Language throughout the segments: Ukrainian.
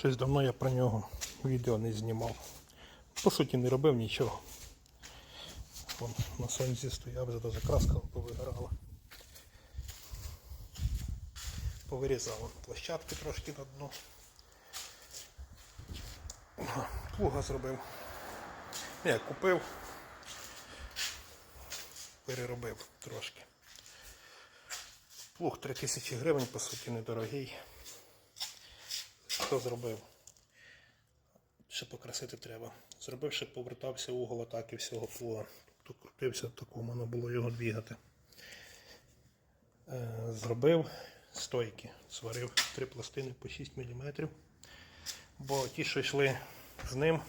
Щось давно я про нього відео не знімав. По суті, не робив нічого. Вон на сонці стояв, вже даже краска повигорала. Повирізав площадки трошки на дно. Плуга зробив. Я купив, переробив трошки. Плуг 3000 гривень, по суті, недорогий. Що зробив? Ще покрасити треба. Зробив, щоб повертався угол атаки всього плуга. Тобто крутився такому, воно було його двігати. Е, Зробив стойки, сварив три пластини по 6 мм. Бо ті, що йшли з ним,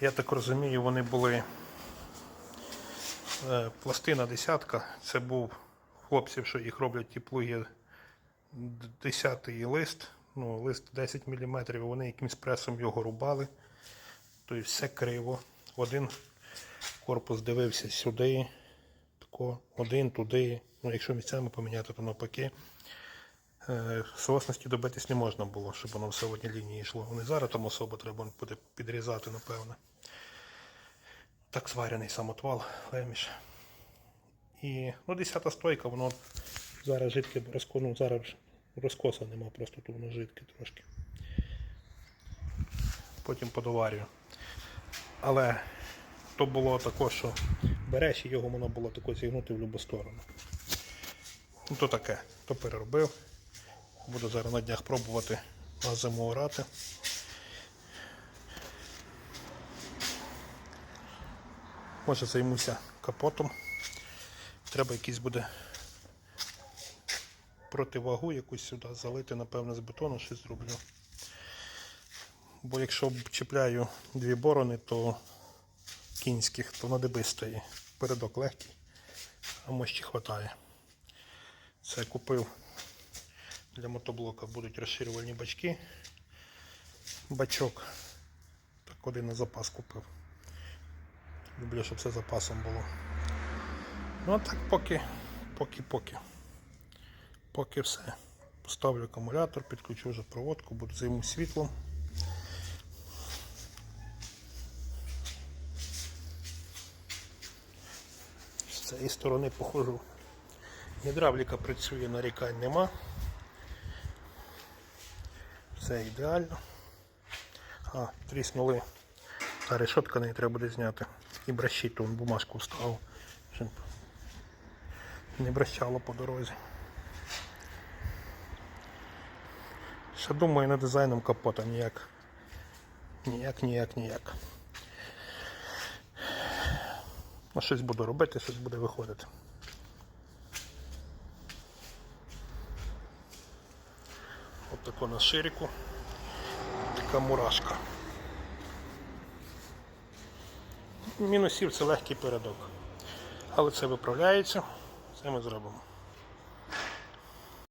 я так розумію, вони були е, пластина десятка. Це був хлопців, що їх роблять ті плуги 10 лист, ну, лист 10 мм, вони якимсь пресом його рубали. Тобто все криво. Один корпус дивився сюди, тако, один туди. Ну, якщо місцями поміняти, то навпаки. Е, Сосності добитись не можна було, щоб воно все в одній лінії йшло. Вони зараз там особо треба буде підрізати, напевно. Так зварений самотвал, леміш. І ну, 10 стойка, воно зараз жидке розко, ну, зараз розкоса нема, просто тут воно жидке трошки. Потім подоварюю. Але то було також, що береш і його воно було тако зігнути в будь-яку сторону. Ну то таке, то переробив. Буду зараз на днях пробувати на зиму орати. Може займуся капотом. Треба якийсь буде противагу якусь сюди залити, напевно, з бетону щось зроблю. Бо якщо чіпляю дві борони, то кінських, то на деби стоїть. Передок легкий, а мощі хватає. Це купив для мотоблока будуть розширювальні бачки. Бачок. Так один на запас купив. Люблю, щоб все запасом було. Ну а так поки, поки, поки. Все. Поставлю акумулятор, підключу вже проводку, буду займу світлом. З цієї сторони похожу. Гідравліка працює, нарікань нема. Все ідеально. А, тріснули. Та решетка не треба буде зняти. І бращиту, вон бумажку вставив. Щоб не бращало по дорозі. Ще думаю над дизайном капота ніяк. Ніяк, ніяк, ніяк. Ну, щось буду робити, щось буде виходити. От тако на ширику. Така мурашка. Мінусів це легкий передок. Але це виправляється. Це ми зробимо.